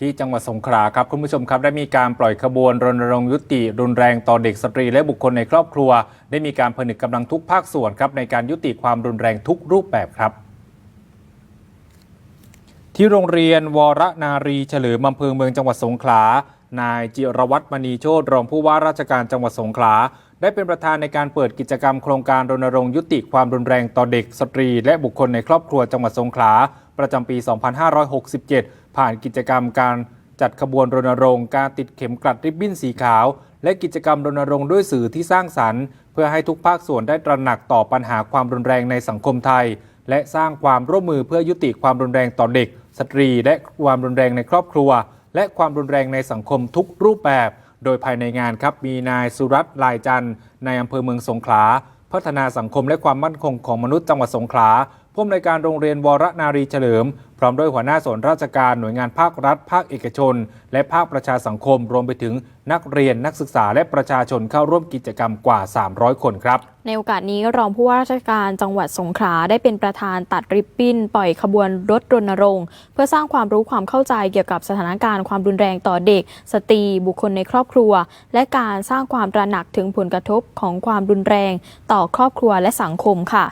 ที่จังหวัดสงขลาครับคุณผู้ชมครับ ได้มีการปล่อยขบวนรณรงค์ยุติ รุนแรงต่อเด็กสตรีและบุคคลในครอบครัว ได้มีการผนึกกำลังทุกภาคส่วนครับในการยุติความรุนแรงทุกรูปแบบครับ ที่โรงเรียนวรนารีเฉลิมอำเภอเมืองจังหวัดสงขลานายจิรวัตรมณีโชตรองผู้ว่าราชการจังหวัดสงขลาได้เป็นประธานในการเปิดกิจกรรมโครงการรณรงค์ยุติความรุนแรงต่อเด็กสตรี และบุคคลในครอบครัวจังหวัดสงขลา ประจำปี 2567 ผ่านกิจกรรมการจัดขบวนรณรงค์การติดเข็มกลัดริบบิ้นสีขาว และกิจกรรมรณรงค์ด้วยสื่อที่สร้างสรรค์ เพื่อให้ทุกภาคส่วนได้ตระหนักต่อปัญหาความรุนแรงในสังคมไทย และสร้างความร่วมมือเพื่อยุติความรุนแรงต่อเด็ก สตรี และความรุนแรงในครอบครัว และความรุนแรงในสังคมทุกรูปแบบ โดยภายในงานครับมีนายสุรัตน์ลายจันทร์ในอำเภอเมืองสงขลา พัฒนาสังคมและความมั่นคงของมนุษย์จังหวัดสงขลาผู้อำนวยการโรงเรียนวรนารีเฉลิม พร้อมด้วยหัวหน้าส่วนราชการหน่วยงานภาครัฐ ภาคเอกชน และภาคประชาสังคม รวมไปถึงนักเรียนนักศึกษาและประชาชนเข้าร่วมกิจกรรมกว่า 300 คนครับ ในโอกาสนี้รองผู้ว่าราชการจังหวัดสงขลาได้เป็นประธานตัดริบบิ้น ปล่อยขบวนรถรณรงค์ เพื่อสร้างความรู้ความเข้าใจเกี่ยวกับสถานการณ์ความรุนแรงต่อเด็ก สตรีบุคคลในครอบครัว และการสร้างความตระหนักถึงผลกระทบของความรุนแรง ต่อครอบครัวและสังคมค่ะ